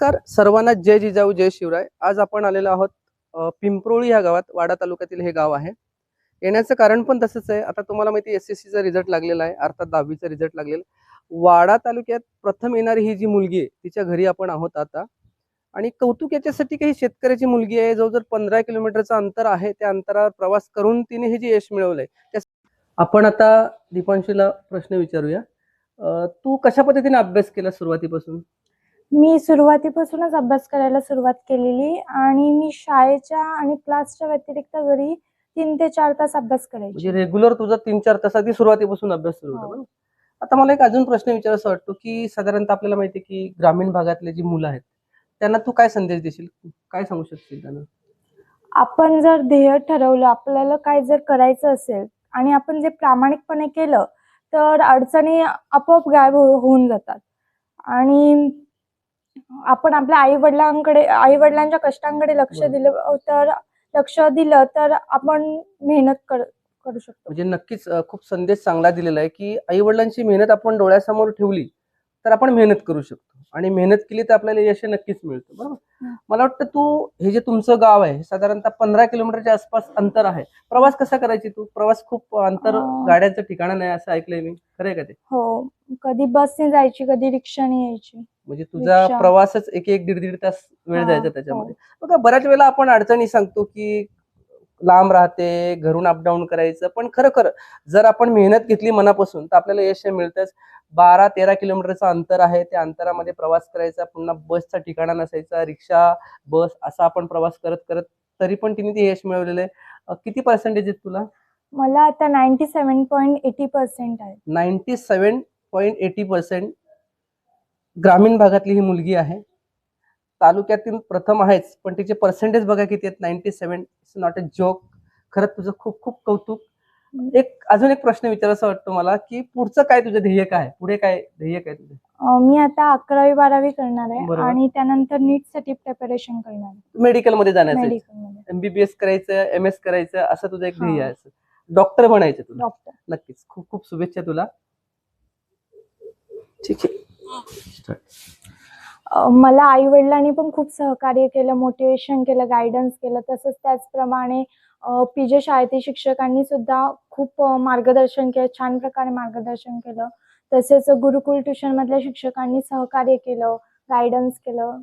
नमस्कार. सर्वांना जय जिजाऊ जय शिवराय. आज आपण आलेलो आहोत पिंपरोळी ह्या गावात. वाडा तालुक्यातील हे गाव आहे. येण्याचं कारण पण तसंच आहे. आता तुम्हाला माहिती एस एस सीचा रिझल्ट लागलेला आहे. अर्थात दहावीचा रिझल्ट लागलेला वाडा तालुक्यात प्रथम येणारी ही जी मुलगी आहे तिच्या घरी आपण आहोत आता. आणि कौतुक याच्यासाठी काही शेतकऱ्याची मुलगी आहे. जवळजवळ पंधरा किलोमीटरचं अंतर आहे. त्या अंतरावर प्रवास करून तिने हे जे यश मिळवलंय त्या आपण आता दीपांशीला प्रश्न विचारूया. तू कशा पद्धतीने अभ्यास केला सुरुवातीपासून? मी सुरुवातीपासूनच अभ्यास करायला सुरुवात केलेली आणि मी शाळेच्या आणि क्लासच्या व्यतिरिक्त घरी तीन ते चार तास अभ्यास करायची. म्हणजे रेग्युलर तुझा तीन चार तास अगदी सुरुवातीपासून अभ्यास सुरू होता हो. आता मला एक अजून प्रश्न विचारायचा वाटतो की साधारणतः आपल्याला माहिती आहे की ग्रामीण भागातले जी मुलं आहेत त्यांना तू काय संदेश देशील? काय सांगू शकशील त्यांना? आपण जर ध्येय ठरवलं आपल्याला काय जर करायचं असेल आणि आपण जे प्रामाणिकपणे केलं तर अडचणी आपोआप गायब हो- होऊन जातात. आणि आपण आपल्या आई वडिलांकडे आई वडिलांच्या कष्टांकडे लक्ष. दिलं तर लक्ष दिलं तर आपण मेहनत कर करू शकतो. म्हणजे नक्कीच खूप संदेश चांगला दिलेला आहे की आई वडिलांची मेहनत आपण डोळ्यासमोर ठेवली तर आपण मेहनत करू शकतो. आणि मेहनत केली तर आपल्याला यश नक्कीच मिळतं बरोबर. मला वाटतं तू हे जे तुमचं गाव आहे साधारणतः पंधरा किलोमीटरच्या आसपास अंतर आहे. प्रवास कसा करायची तू? प्रवास खूप अंतर. गाड्यांचं ठिकाण नाही असं ऐकलंय मी. खरंय का ते? हो. कधी बसने जायची कधी रिक्षाने यायची. म्हणजे तुझा रिक्षा. प्रवासच एक एक दीड दीड तास वेळ हा, जायचा त्याच्यामध्ये. बघा बऱ्याच वेळेला आपण अडचणी सांगतो की लांब राहते घरून अपडाऊन करायचं पण खरं खरं जर आपण मेहनत घेतली मनापासून तर आपल्याला यश हे मिळतंच. बारा तेरा किलोमीटरचं अंतर आहे त्या अंतरामध्ये प्रवास करायचा पुन्हा बसचा ठिकाणा नसायचा रिक्षा बस असा आपण प्रवास करत करत तरी पण तिने ते यश मिळवलेलं आहे. अं, किती पर्सेंटेज आहेत तुला? मला आता ninety seven point eighty percent आहे. Ninety seven point eighty percent ग्रामीण भागातली ही मुलगी आहे. तालुक्यातील प्रथम आहेच पण तिचे पर्सेंटेज बघा किती आहेत? Ninety seven it's not a joke खरंच तुझं खूप खूप कौतुक. एक अजून एक प्रश्न विचारायचा वाटतो मला की पुढचं काय तुझं ध्येय काय? पुढे काय ध्येय काय तुझं? मी आता अकरावी बारावी करणार आहे बरोबर. आणि त्यानंतर नीटसाठी प्रिपरेशन करणार आहे. मेडिकलमध्ये जाण्याचं मेडिकलमध्ये. एमबीबीएस करायचं एम एस करायचं असं तुझं एक ध्येय. आहे डॉक्टर बनायचं तुला. डॉक्टर नक्कीच. खूप खूप शुभेच्छा तुला. ठीक आहे. मला आई वडिलांनी पण खूप सहकार्य केलं मोटिवेशन केलं गायडन्स केलं. तसंच त्याचप्रमाणे पी जे शाळेतील शिक्षकांनी सुद्धा खूप मार्गदर्शन केलं छान प्रकारे मार्गदर्शन केलं. तसेच गुरुकुल ट्युशन मधल्या शिक्षकांनी सहकार्य केलं गायडन्स केलं.